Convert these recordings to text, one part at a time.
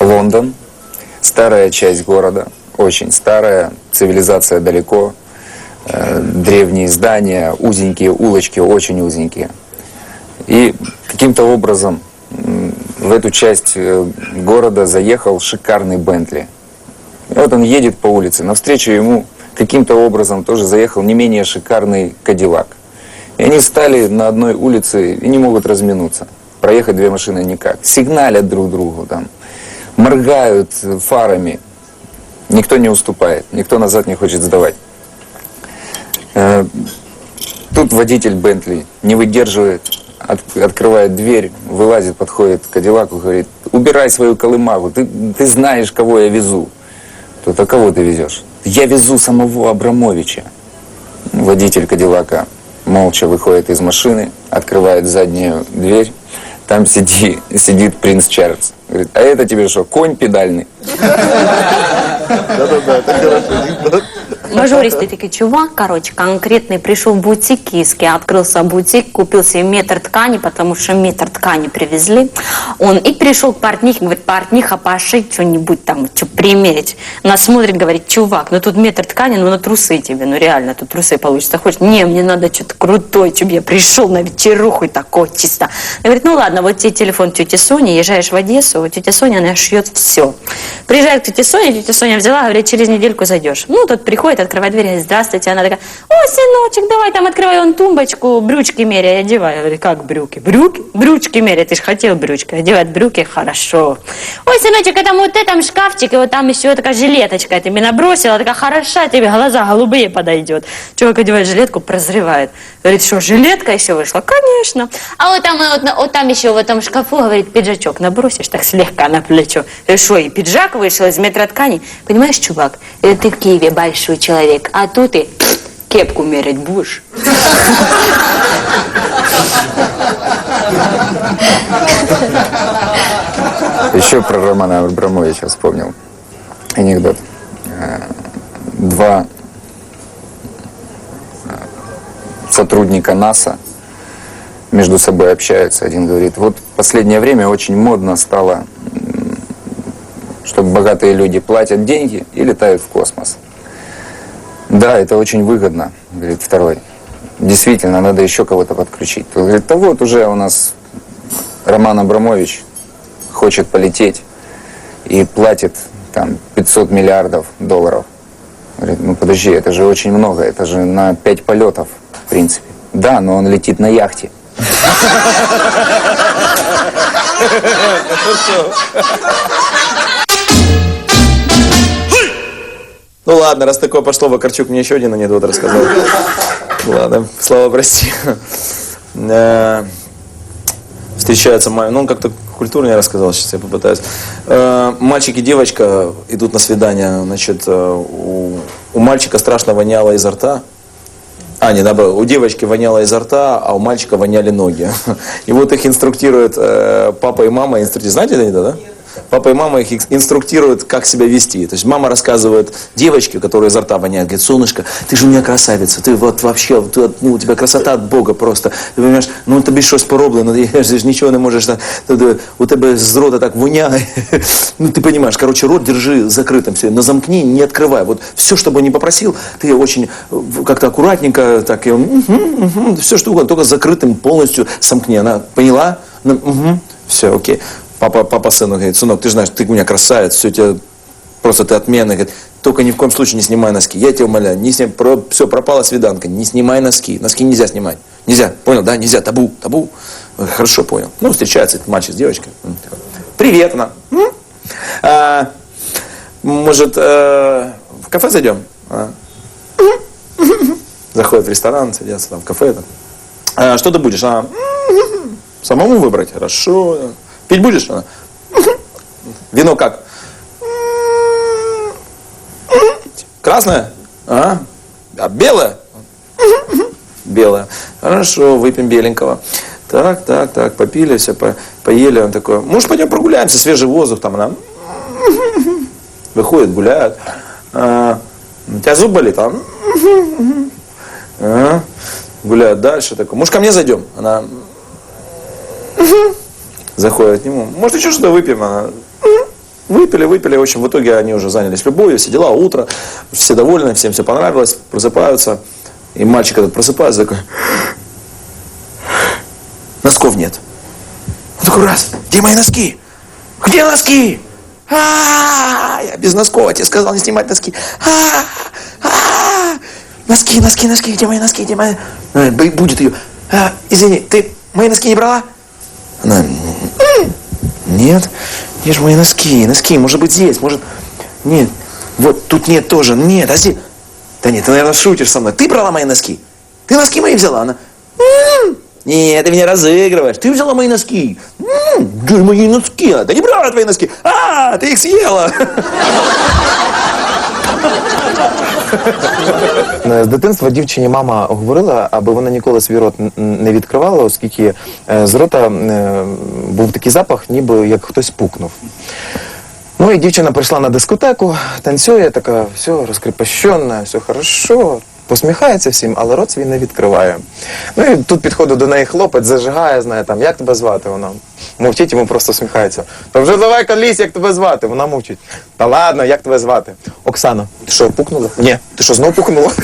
Лондон, старая часть города, очень старая, цивилизация далеко, э, древние здания, узенькие улочки, очень узенькие. И каким-то образом в эту часть э, города заехал шикарный Бентли. И вот он едет по улице, навстречу ему каким-то образом тоже заехал не менее шикарный Кадиллак. И они стали на одной улице и не могут разминуться. Проехать две машины никак. Сигналят друг другу там, моргают фарами. Никто не уступает, никто назад не хочет сдавать. Э, Тут водитель Бентли не выдерживает, от- открывает дверь, вылазит, подходит к Кадиллаку, говорит, убирай свою колымагу, ты, ты знаешь, кого я везу. Тот, а кого ты везешь? Я везу самого Абрамовича. Водитель Кадиллака молча выходит из машины, открывает заднюю дверь. Там сиди, сидит принц Чарльз. Говорит, а это тебе что, конь педальный? Мажористый такой чувак, короче, конкретный, пришел в бутик киски, открылся бутик, купил себе метр ткани, потому что метр ткани привезли. Он и пришел к портнихе, говорит, портниха, пошить что-нибудь там, что примерить. Она смотрит, говорит, чувак, ну тут метр ткани, ну на трусы тебе, ну реально, тут трусы получится. Хочешь? Не, мне надо что-то крутое, чтобы я пришел на вечеруху и такой чисто. Говорит, ну ладно, вот тебе телефон тети Сони, езжаешь в Одессу, вот тетя Соня, она шьет все. Приезжает к тете Соне, тетя Соня взяла, говорит, через недельку зайдешь. Ну, тот приходит, открывает дверь, говорит, здравствуйте. Она такая, о, сыночек, давай там открывай он тумбочку, брючки меряй, одевай. Я говорю, как брюки? Брюки? Брючки меряй, ты же хотел брючки. Одевать брюки, хорошо. Ой, сыночек, это вот в этом шкафчике, вот там еще такая жилеточка, я тебе набросила, такая хороша, тебе глаза голубые подойдет. Чувак одевает жилетку, прозревает. Говорит, что, жилетка еще вышла? Конечно. А вот там, и вот, вот там еще в этом шкафу, говорит, пиджачок набросишь так слегка на плечо. И что, и пиджак вышел из метра ткани? Понимаешь, чувак, ты в Киеве большой человек, а тут ты кепку мерить будешь. Еще про Романа Абрамовича вспомнил анекдот. Э, Два э, сотрудника НАСА между собой общаются. Один говорит, вот в последнее время очень модно стало, чтобы богатые люди платят деньги и летают в космос. Да, это очень выгодно, говорит второй. Действительно, надо еще кого-то подключить. Тот говорит, да вот уже у нас Роман Абрамович хочет полететь и платит там 500 миллиардов долларов. Говорит, ну подожди, это же очень много, это же на 5 полетов, в принципе. Да, но он летит на яхте. Ну ладно, раз такое пошло, Вакарчук мне еще один анекдот рассказал. Ладно, слава прости. Э, Встречаются, ма- ну он как-то культурнее рассказал, сейчас я попытаюсь. Э, Мальчик и девочка идут на свидание, значит, э, у, мальчика страшно воняло изо рта, а, не, наоборот, у девочки воняло изо рта, а у мальчика воняли ноги. И вот их инструктируют э, папа и мама, инструктируют. Знаете это, да? да? Папа и мама их икс- инструктируют, как себя вести. То есть мама рассказывает девочке, которая изо рта воняет, говорит, солнышко, ты же у меня красавица, ты вот вообще, ты от- ну, у тебя красота от Бога просто. Ти понимаєш, ну тобі щось пороблено, ти ж нічого не можеш, та- та- та- у тебе з рота так воняє. Ну ты понимаешь, короче, рот держи закрытым, все, на замкни, не открывай. Вот все, что бы не попросил, ты очень э, как-то аккуратненько, так и все что угодно, только закрытым полностью сомкни. Она поняла? Все, окей. Папа, папа сыну говорит, сынок, ты же знаешь, ты у меня красавец, все тебе просто ты отменный. Говорит, только ни в коем случае не снимай носки. Я тебя умоляю, не снимай, про, все, пропала свиданка, не снимай носки. Носки нельзя снимать. Нельзя, понял, да? Нельзя, табу, табу. Хорошо, понял. Ну, встречается этот мальчик с девочкой. Привет, она. «М? А, может, э, в кафе зайдем? А. Заходит в ресторан, садятся там в кафе. Там. «А, что ты будешь? А, самому выбрать? Хорошо. Пить будешь? А, Вино как? Красное? А? А белое? белое. Хорошо, выпьем беленького. Так, так, так, попили, все, по- поели. Он такой, может, пойдем прогуляемся, свежий воздух там. Она выходит, гуляет. А, у тебя зуб болит? А? А, гуляет дальше. Такой, может, ко мне зайдем? Она заходит к нему. Может, еще что-то выпьем? Она Выпили, выпили, в общем, в итоге они уже занялись любовью, все дела, утро, все довольны, всем все понравилось, просыпаются, и мальчик этот просыпается такой, носков нет. Он такой, раз, где мои носки? Где носки? А, я без носков, а тебе сказал не снимать носки. А, а, носки, носки, носки, где мои носки, где мои... Э, Будет ее. «А, извини, ты мои носки не брала? Она, «М, нет, где же мои носки, носки, может быть здесь, может... Нет, вот тут нет тоже, нет, а здесь... Да нет, ты, наверное, шутишь со мной. Ты брала мои носки? Ты носки мои взяла? Она... «М, Нет, ты меня разыгрываешь. Ты взяла мои носки. «М, Где мои носки? Да не брала твои носки. А, ты их съела. Е, З дитинства дівчині мама говорила, аби вона ніколи свій рот не відкривала, оскільки е, з рота е, був такий запах, ніби як хтось пукнув. Ну і дівчина прийшла на дискотеку, танцює, така все розкріпощена, все хорошо, посміхається всім, але рот свій не відкриває. Ну і тут підходить до неї хлопець, зажигає, знає там, як тебе звати? Вона мовчить, йому просто сміхається. Та вже давай колись, як тебе звати? Вона мовчить. Та ладно, як тебе звати? Оксана. Ти що, пукнула? Ні, ти що, знов пукнула?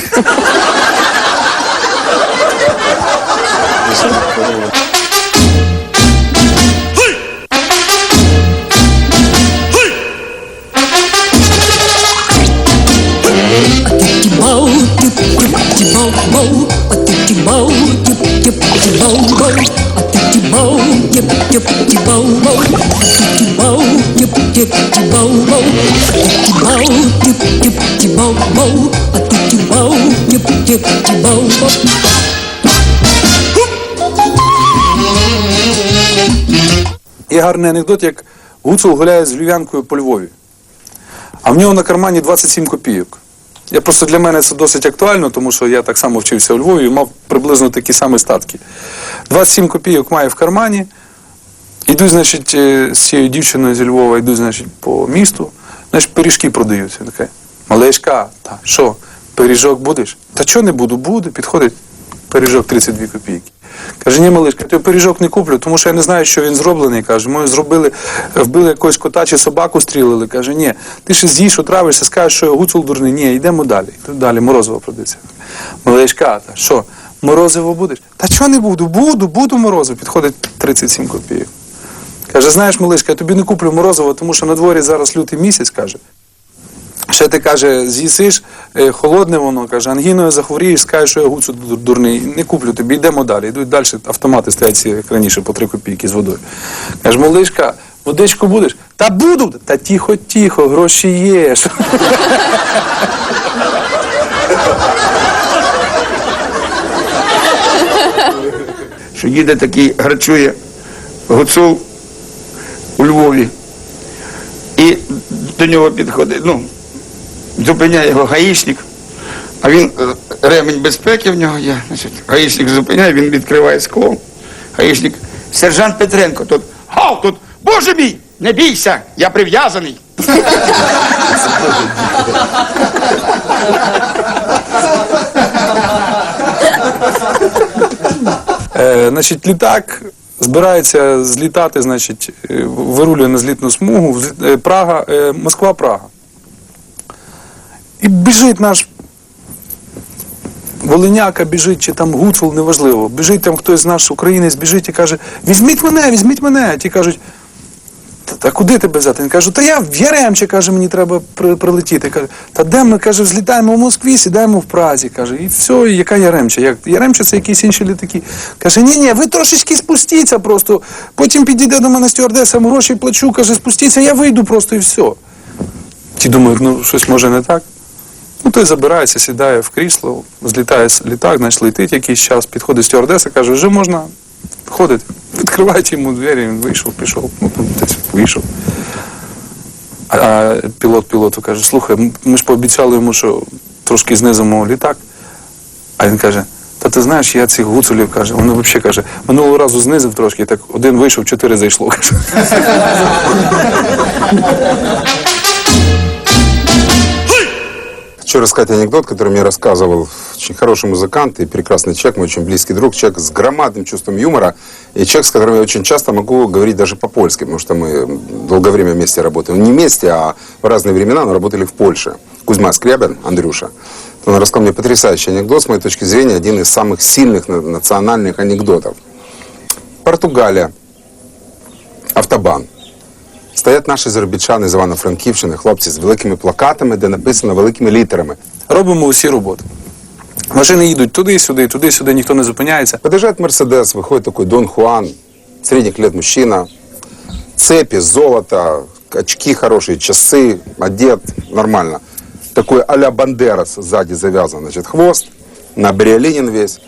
Є гарний анекдот, як Гуцул гуляє з Львів'янкою по Львові, а в нього на кармані 27 копійок. Я просто для мене це досить актуально, тому що я так само вчився у Львові і мав приблизно такі самі статки. 27 копійок має в кармані. Іду, значить, е, з цією дівчиною зі Львова, йду, значить, по місту, значить, пиріжки продаються. Таке. Малешка, що, пиріжок будеш? Та чого не буду? Буду. Підходить пиріжок 32 копійки. Каже, ні, малишка, я пиріжок не куплю, тому що я не знаю, що він зроблений. Каже, ми зробили, вбили якогось кота чи собаку стрілили. Каже, ні, ти ще з'їш, отравишся, скажеш, що я гуцул дурний. Ні, йдемо далі. Далі, морозиво продається. Малишка, та що, морозиво будеш? Та чого не буду? Буду, буду морозиво. Підходить 37 копійок. Каже, знаєш, малишка, я тобі не куплю морозиво, тому що на дворі зараз лютий місяць, каже. Ще ти каже, з'їсиш, е, холодне воно, каже, ангіною захворієш, скажеш, що я гуцу дурний. Не куплю тобі, йдемо далі. Йдуть далі, автомати стоять як раніше, по три копійки з водою. Каже, малишка, водичку будеш? Та буду! Та тихо, тихо, гроші є. Що їде такий, грачує гуцул у Львові. І до нього підходить, ну, зупиняє його гаїшник, а він е, ремень безпеки в нього є. Значить, гаїшник зупиняє, він відкриває скло. Гаїшник, сержант Петренко, тут, гав, тут, боже мій, не бійся, я прив'язаний. Е, значить, літак збирається злітати, значить, е, вирулює на злітну смугу, е, Прага, е, Москва-Прага. І біжить наш Волиняка біжить, чи там гуцул, неважливо. Біжить там хтось з наш українець, біжить і каже: візьміть мене, візьміть мене. Ті кажуть, та куди тебе взяти? Він каже, та я в Яремче, каже, мені треба при, прилетіти. Каже, та де ми, каже, взлітаємо в Москві, сідаємо в Празі. Каже, і все, і яка Яремче? Як Яремче це якісь інші літаки. Каже, ні, ні, ви трошечки спустіться просто. Потім підійде до мене стюардеса, гроші плачу, каже, спустіться, я вийду просто і все. Ті думають, ну щось може не так. Ну, той забирається, сідає в крісло, злітає літак, значить летить якийсь час, підходить стюардеса, каже, вже можна виходити. Відкривають йому двері, він вийшов, пішов, ну, десь вийшов. А, пілот пілоту каже, слухай, ми ж пообіцяли йому, що трошки знизимо літак. А він каже, Та ти знаєш, я цих гуцулів каже, вони взагалі каже, минулого разу знизив трошки, так один вийшов, чотири зайшло. Каже. Хочу рассказать анекдот, который мне рассказывал очень хороший музыкант и прекрасный человек, мой очень близкий друг, человек с громадным чувством юмора, и человек, с которым я очень часто могу говорить даже по-польски, потому что мы долгое время вместе работаем. Не вместе, а в разные времена, но работали в Польше. Кузьма Скрябин, Андрюша. Он рассказал мне потрясающий анекдот, с моей точки зрения, один из самых сильных на- национальных анекдотов. Португалия. Автобан. Стоять наші заробітчани з Івано-Франківщини, хлопці з великими плакатами, де написано великими літерами. Робимо усі роботи. Машини їдуть туди-сюди, туди-сюди, ніхто не зупиняється. Подъезжает Мерседес, выходит такой Дон Хуан, средних лет мужчина, цепи, золото, очки хорошие, часы, одет нормально. Такой а-ля Бандерас сзади завязан, значит, хвост, на Ленин весь.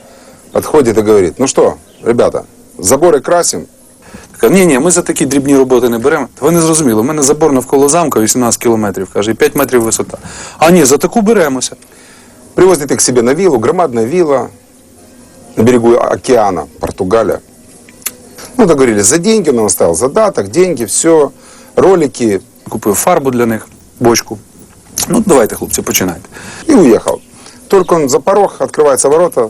Подходит и говорит, ну что, ребята, заборы красим, Каже, ні, ні, ми за такі дрібні роботи не беремо. Ви не зрозуміли, у мене забор навколо замка 18 кілометрів, каже, і 5 метрів висота. А ні, за таку беремося. Привозит их к себе на виллу, громадная вилла на берегу океана, Португалия. Ну, договорились за деньги, он нам оставил задаток, деньги, все, ролики, Купив фарбу для них, бочку. Ну, давайте, хлопці, починайте. и уехал. Только он за порог, открываются ворота,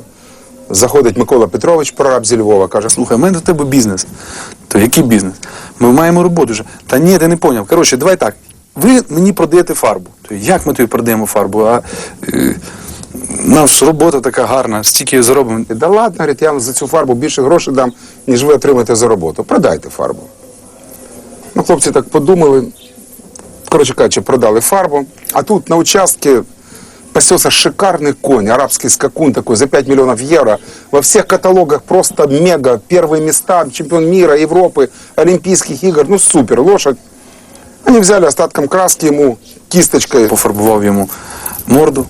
заходить Микола Петрович, прораб зі Львова, каже, Слухай, у мене до тебе бізнес. То який бізнес? Ми маємо роботу вже. Та ні, ти не поняв. Коротше, давай так. Ви мені продаєте фарбу. То як ми тобі продаємо фарбу? А е, нас робота така гарна, стільки заробимо. да ладно, говорить, я вам за цю фарбу більше грошей дам, ніж ви отримаєте за роботу. Продайте фарбу. Ну, хлопці так подумали, коротше кажучи, продали фарбу. А тут на участке пасется шикарный конь, арабский скакун такой за 5 миллионов евро. Во всех каталогах просто мега, первые места, чемпион мира, Европы, Олимпийских игр. Ну, супер, лошадь. Они взяли остатком краски ему, кисточкой. Пофарбував йому морду.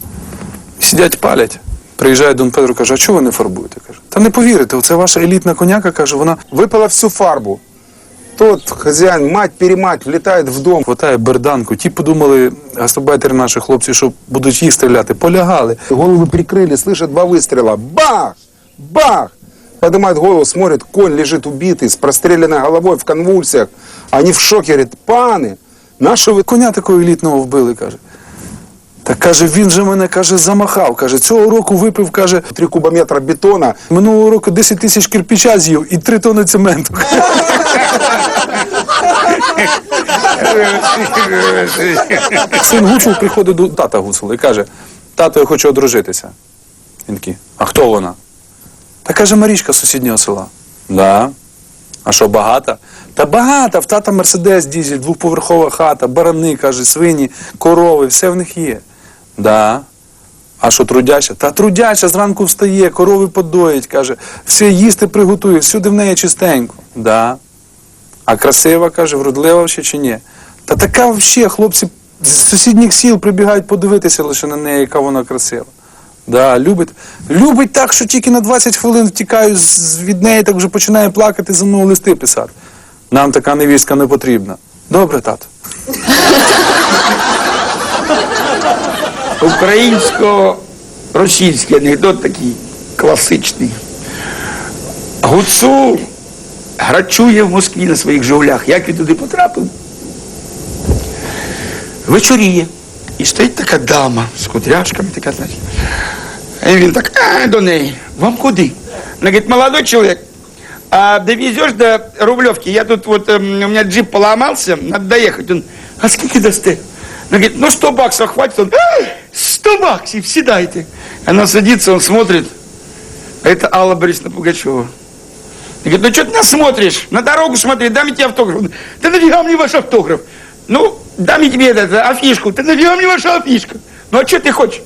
Сидять, палять. Приїжджає Дон Педро, каже, а чого ви не фарбуєте? Каже, та не повірите, оце ваша елітна коняка, каже, вона Выпала всю фарбу. Тот хозяин, мать-перемать, влетает в дом. хватає берданку. Ті подумали, гастробайтери наші хлопці, що будуть їх стріляти, полягали. Головы прикрыли, слышат два выстрела. Бах! Бах! Поднимает голову, смотрит, конь лежит убитый, с простреленной головой в конвульсиях. Они в шоке, говорят, паны, наши вы... Коня такого елітного вбили, каже. Так каже, він же мене каже, замахав. Каже, цього року випив, каже, Три кубометра бетона. минулого року 10 тисяч кирпича з'їв і 3 тони цементу. Син Гуцул приходить до тата Гуцула і каже: тато, я хочу одружитися. Він такий, а хто вона? Та каже Марічка з сусіднього села. Да. А що, багата? Та багата, в тата Мерседес дізель, двоповерхова хата, барани, каже, свині, корови, все в них є. Да. А що трудяща? Та трудяща зранку встає, корови подоїть, каже, все їсти приготує, всюди в неї чистенько. Да. А красива, каже, вродлива ще чи ні? Та така взагалі, хлопці з сусідніх сіл прибігають подивитися лише на неї, яка вона красива. Да, любить. Любить так, що тільки на 20 хвилин втікаю від неї, так вже починає плакати, за мною листи писати. Нам така невістка не потрібна. Добре, тато. Українсько-російський анекдот такий класичний. Гуцул грачує в Москві на своїх жовлях. Як він туди потрапив? Вечоріє. І стоїть така дама з кудряшками, така, значить. І він так, а, до неї. Вам куди? Вона говорить, молодой человек, а довезешь до Рублевки? Я тут вот, эм, у меня джип поломался, надо доехать. Он, а сколько дасте? Она говорит, ну 100 баксов хватит. Он, «А, 100 баксов, седайте. Она садится, он смотрит. А это Алла Борисовна Пугачева. Он говорит, ну что ты нас смотришь? На дорогу смотри, дам я тебе автограф. Он, Да нафига мне ваш автограф? Ну, дам я тебе это, афишку. Да нафига мне ваша афишка? Ну а что ты хочешь?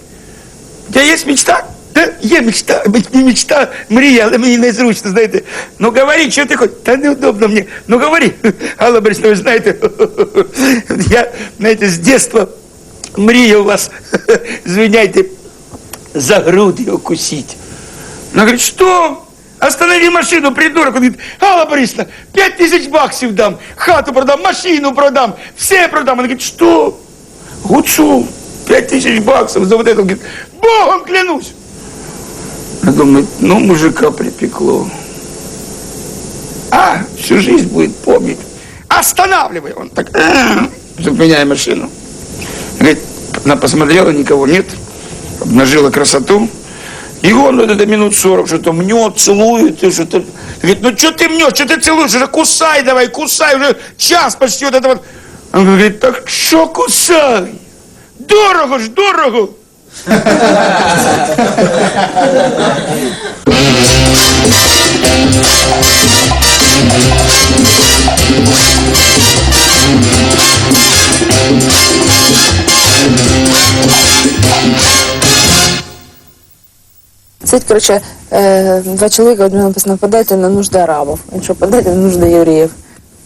У тебя есть мечта? Да, є мечта, не мечта, мрія, але мені незручно, знаєте. Ну говори, що ти хочеш? Та неудобно мені. Ну говори. Алла Борисовна, ви знаєте, я, знаєте, з дитинства мріяв вас, звиняйте, за груди укусить. Она говорит, что? Останови машину, придурок. Он говорит, Алла Борисовна, пять тысяч баксов дам, хату продам, машину продам, все продам. Она говорит, что? Гуцул, пять тысяч баксов за вот это. Он говорит, Богом клянусь. Она думает, ну, мужика припекло. А, всю жизнь будет помнить. Останавливай! Он так, зупиняя машину. Говорит, она посмотрела, никого нет, обнажила красоту. И он вот это минут сорок что-то мнет, целует, и что-то... Говорит, ну что ты мнешь, что ты целуешь, уже кусай давай, кусай, уже час почти вот это вот. Он говорит, так что кусай? Дорого ж, дорого! Суть, коротше, е, два чоловіка один написано, подайте на нужди арабів. Іншого подайте на нужди євреїв.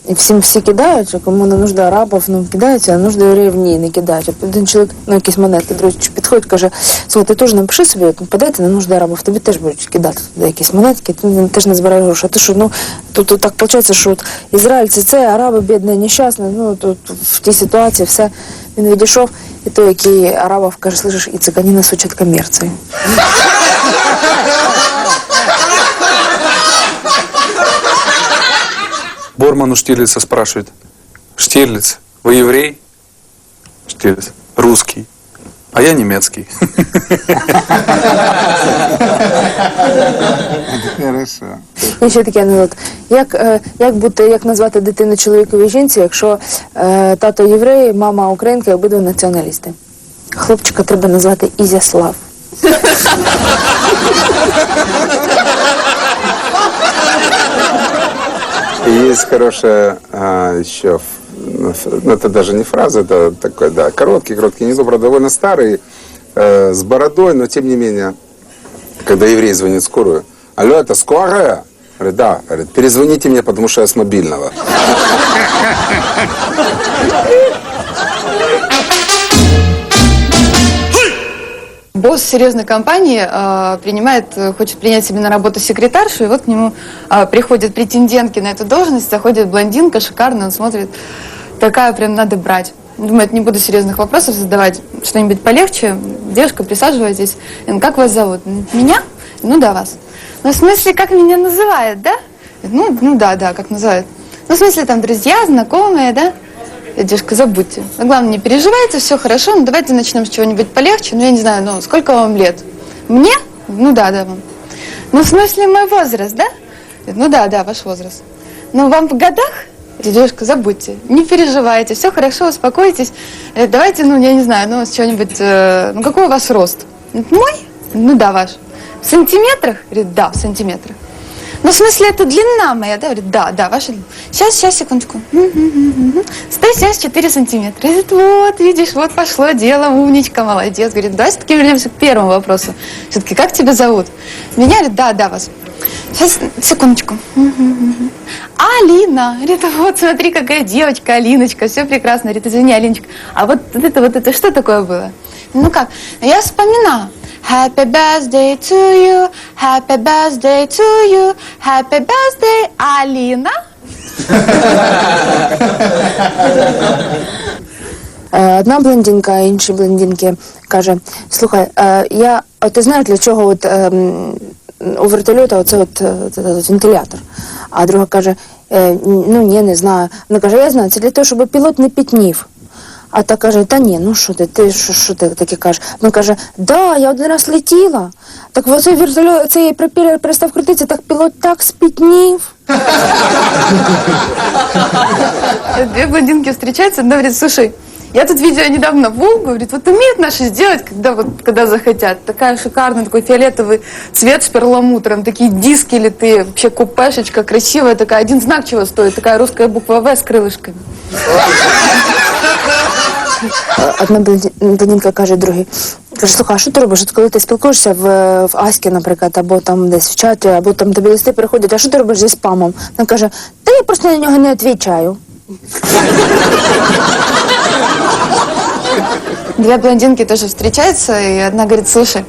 І всім всі кидають, що кому на нужди арабів ну, кидаються, а на нужди євреїв ні, не кидають. От один чоловік, ну якісь монетки, другий підходить, каже, слухай, ти теж напиши собі, подайте на нужди арабів, тобі теж будуть кидати туди якісь монетки, ти не- теж не збираєш гроші. А ти що, ну, тут, тут так виходить, що от, ізраїльці це, араби бідні, нещасні, ну, тут в тій ситуації все. Він відійшов, і той, який арабов каже, слышиш, і нас учать Борман у Штирлица спрашивает, Штирлиц, вы еврей? Штирлиц, русский. А я немецкий. Хорошо. І ще такий анекдот. Як, е, як бути, як назвати дитину чоловікові жінці, якщо е, тато єврей, мама українка, і обидва націоналісти? Хлопчика треба назвати Ізяслав. есть хорошая а, еще, ну, ну это даже не фраза, это такой, да, короткий, короткий правда, довольно старый, э, с бородой, но тем не менее, когда еврей звонит скорую, алло, это скорая? Говорит, да, говорит, перезвоните мне, потому что я с мобильного. Босс серьезной компании э, принимает, хочет принять себе на работу секретаршу, и вот к нему э, приходят претендентки на эту должность, заходит блондинка, шикарная, он смотрит, такая прям надо брать. Думает, не буду серьезных вопросов задавать, что-нибудь полегче. Девушка, присаживайтесь. «М, Как вас зовут? «М, Меня? Ну да, вас. Ну, в смысле, как меня называют, да? Ну, ну да, да, как называют. Ну, в смысле, там, друзья, знакомые, да? Девушка, забудьте. Ну, главное, не переживайте, все хорошо. Ну, давайте начнем с чего-нибудь полегче. Ну, я не знаю, ну, сколько вам лет? Мне? Ну, да, да, вам. Ну, в смысле, мой возраст, да? Ну, да, да, ваш возраст. Ну, вам по годах? Девушка, забудьте, не переживайте, все хорошо, успокойтесь. Э, Давайте, ну, я не знаю, ну, с чего-нибудь, э, ну, какой у вас рост? Мой? Ну, да, ваш. В сантиметрах? Да, в сантиметрах. Ну, в смысле, это длина моя, да? Говорит, да, да, ваша. Сейчас, сейчас, секундочку. Мгм, мгм, мгм. 174 сантиметра. Говорит, вот, видишь, вот пошло дело, умничка, молодец. Говорит, давай все-таки вернемся к первому вопросу. Все-таки, как тебя зовут? Меня? Говорит, да, да, вас. Сейчас, секундочку. Алина. Говорит, вот, смотри, какая девочка, Алиночка, все прекрасно. Говорит, извини, Алиночка, а вот это, вот это, что такое было? Ну как? Я вспоминала. Happy birthday to you, happy birthday to you, happy birthday, Алина. Е, Одна блондинка, а іншій блондинки каже: слухай, е, я, а ти знаєш, для чого от, ем, у вертольота оце от, е, от, вентилятор? А друга каже: «Е, ну ні, не знаю. Вона каже, я знаю, це для того, щоб пілот не пітнів. А та каже, та ні, ну що ти, ти що, що ти таке кажеш? Вона каже, да, я один раз летіла. Так в оцей вертольот, цей пропелер перестав крутитися, так пілот так спітнів. Две блондинки встречаются, одна говорит, слушай, я тут видела недавно Волгу, говорит, вот умеют наши сделать, когда вот, когда захотят. Такая шикарная, такой фиолетовый цвет с перламутром, такие диски литые, вообще купешечка красивая, такая, один знак чего стоит, такая русская буква В с крылышками. Е, Одна блонді- блондинка каже другій, каже, слухай, а що ти робиш? От коли ти спілкуєшся в, в Аські, наприклад, або там десь в чаті, або там тобі листи приходять, а що ти робиш зі спамом? Вона каже, та я просто на нього не відповідаю. Две блондинки тоже встречаются, и одна говорит, слушай,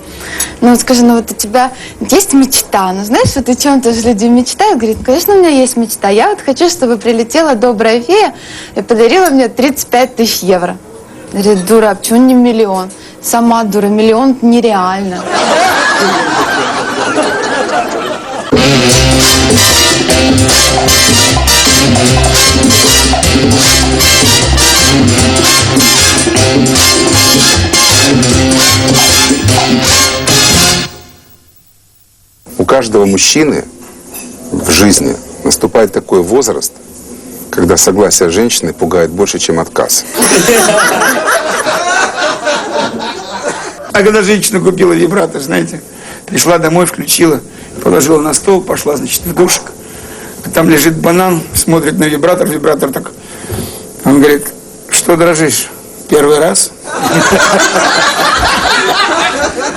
ну вот скажи, ну вот у тебя есть мечта? Ну знаешь, вот о чем-то же люди мечтают. Говорит, ну, конечно, у меня есть мечта. Я вот хочу, чтобы прилетела добрая фея и подарила мне 35 тысяч евро. Говорит, дура, а почему не миллион? Сама дура, миллион нереально. У каждого мужчины в жизни наступает такой возраст, когда согласие женщины пугает больше, чем отказ. А когда женщина купила вибратор, знаете, пришла домой, включила, положила на стол, пошла, значит, в душик. А там лежит банан, смотрит на вибратор, вибратор так. Он говорит, что дрожишь? Первый раз?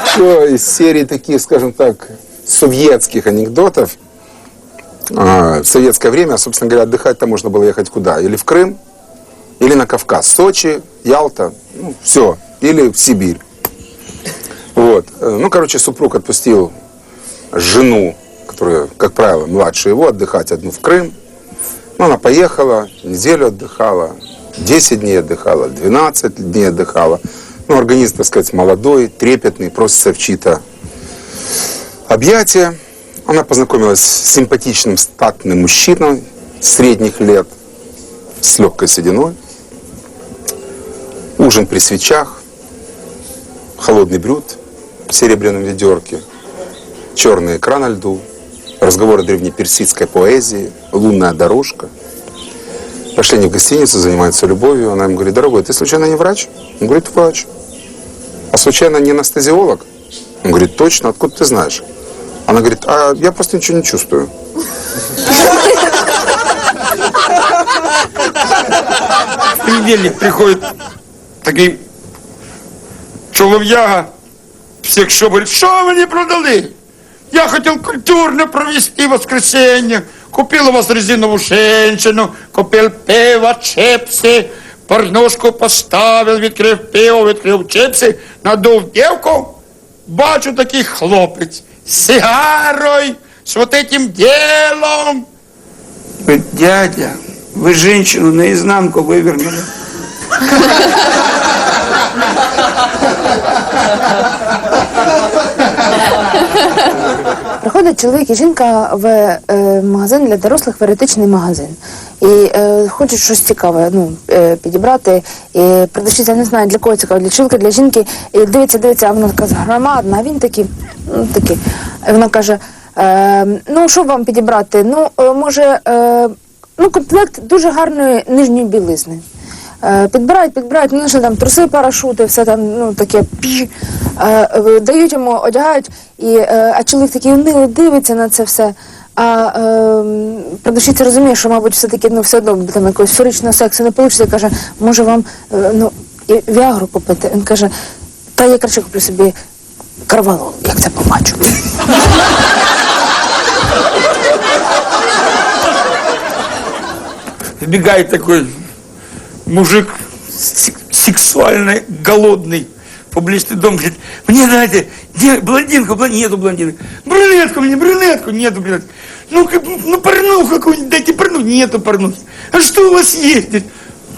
Еще из серии таких, скажем так, советских анекдотов. А, В советское время, собственно говоря, отдыхать-то можно было ехать куда? Или в Крым, или на Кавказ. Сочи, Ялта, ну, все. Или в Сибирь. Вот. Э, Ну, короче, супруг отпустил жену, которая, как правило, младше его, отдыхать одну в Крым. Ну, она поехала, неделю отдыхала, 10 дней отдыхала, 12 дней отдыхала. Ну, организм, так сказать, молодой, трепетный, просится в чьи-то объятия. Она познакомилась с симпатичным статным мужчиной средних лет, с легкой сединой. Ужин при свечах, холодный брют в серебряном ведерке, черный экран на льду, разговоры древнеперсидской поэзии, лунная дорожка. Пошли они в гостиницу, занимаются любовью. Она ему говорит, дорогой, ты случайно не врач? Он говорит, врач. А случайно не анестезиолог? Он говорит, точно, откуда ты знаешь? Она говорит, а я просто ничего не чувствую. В понедельник приходит такий чолов'яга, всіх що говорить, що ви не продали? Я хотів культурно провести воскресенье, купил у вас резиновую женщину, купил пиво, чипси, порнушку поставив, відкрив пиво, відкрив чипси, надув дівку, бачу такий хлопець з сигарою, з вот этим делом. Говорит, дядя, вы женщину наизнанку вывернули. Приходить чоловік і жінка в е, магазин для дорослих, в еротичний магазин. І е, хочуть щось цікаве ну, е, підібрати. І продавщиця не знає, для кого цікаво, для чоловіка, для жінки. І дивиться, дивиться, а вона така громадна, а він такий, ну, такий. Вона каже: е, ну, що вам підібрати? Ну, е, може, е, ну, комплект дуже гарної нижньої білизни. Е, Підбирають, підбирають, ну що там труси, парашути, все там, ну таке пш, е, дають йому, одягають, і, е, а чоловік такий унило дивиться на це все. А е, продавщиця розуміє, що, мабуть, все-таки ну, все одно там якогось феричного сексу не вийде, каже, може вам е, ну, Віагру купити. Він каже, та я краще куплю собі карвалол, як це побачу. Вбегает такой мужик сек- сексуально голодный публичный дом, говорит, мне надо где, блондинку, блон- нету блондинок, брюнетку мне, брюнетку, нету брюнетку. Ну, как, ну, порнуху какую-нибудь, дайте порнуху, нету порнухи. А что у вас есть?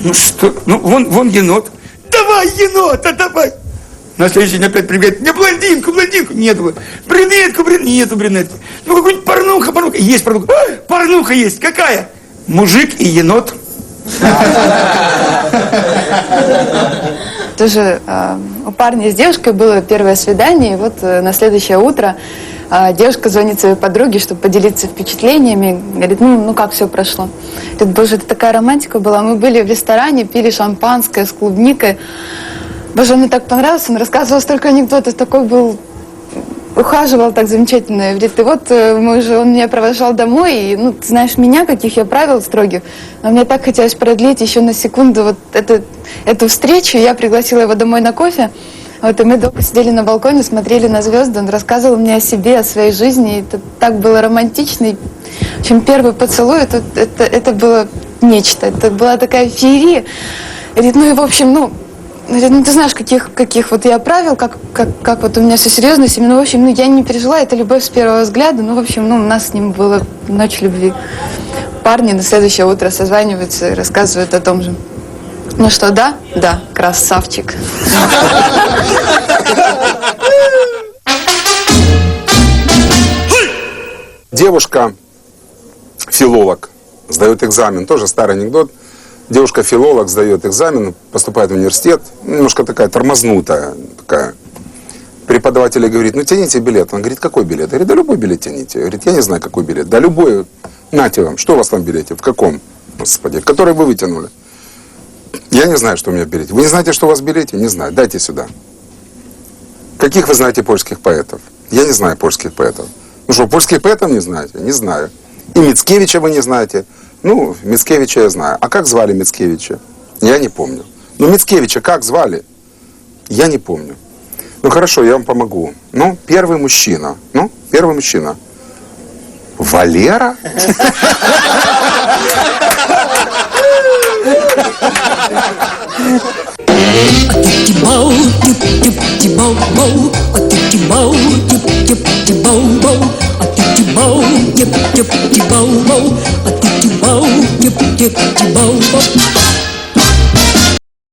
Ну, что, ну, вон, вон енот. Давай, енота, давай. На следующий день опять прибегает, мне блондинку, блондинку, нету. Брюнетку, брюнетку, нету брюнетки. Ну, какую-нибудь порнуха, порнуха. Есть порнуха. А, порнуха есть. Какая? Мужик и енот. Тоже э, у парня с девушкой было первое свидание, и вот э, на следующее утро э, девушка звонит своей подруге, чтобы поделиться впечатлениями. Говорит, ну, ну как все прошло? Говорит, боже, это такая романтика была. Мы были в ресторане, пили шампанское с клубникой. Боже, мне так понравился, он рассказывал столько анекдотов, такой был ухаживал так замечательно. Говорит, и вот э, мы уже, он меня провожал домой, и, ну, ты знаешь меня, каких я правил строгих, но мне так хотелось продлить еще на секунду вот эту, эту встречу. Я пригласила его домой на кофе, вот, и мы долго сидели на балконе, смотрели на звезды, он рассказывал мне о себе, о своей жизни, и это так было романтично. И, в общем, первый поцелуй, это, это, это было нечто, это была такая феерия. Говорит, ну и в общем, ну, ну ты знаешь, каких, каких вот я правил, как, как, как вот у меня все серьезно с. Ну, в общем, ну я не пережила, это любовь с первого взгляда. Ну, в общем, ну у нас с ним была ночь любви. Парни на следующее утро созваниваются и рассказывают о том же. Ну что, да? Да, красавчик. Девушка, филолог, сдает экзамен, тоже старый анекдот. Девушка-филолог сдает экзамен, поступает в университет, немножко такая тормознутая, такая. Преподаватель говорит, ну тяните билет. Он говорит, какой билет? Я говорю, да любой билет тяните. Говорит, я не знаю, какой билет. Да любой, нате вам. Что у вас там билете? В каком? Господи, который вы вытянули. Я не знаю, что у меня в билете. Вы не знаете, что у вас в билете? Не знаю. Дайте сюда. Каких вы знаете польских поэтов? Я не знаю польских поэтов. Ну что, польских поэтов не знаете? Не знаю. И Мицкевича вы не знаете. Ну, Мицкевича я знаю. А как звали Мицкевича? Я не помню. Ну, Мицкевича как звали? Я не помню. Ну, хорошо, я вам помогу. Ну, первый мужчина. Ну, первый мужчина. Валера? you bow, dip, dip, you bow, bow. I think you bow, dip, dip, you bow, bow.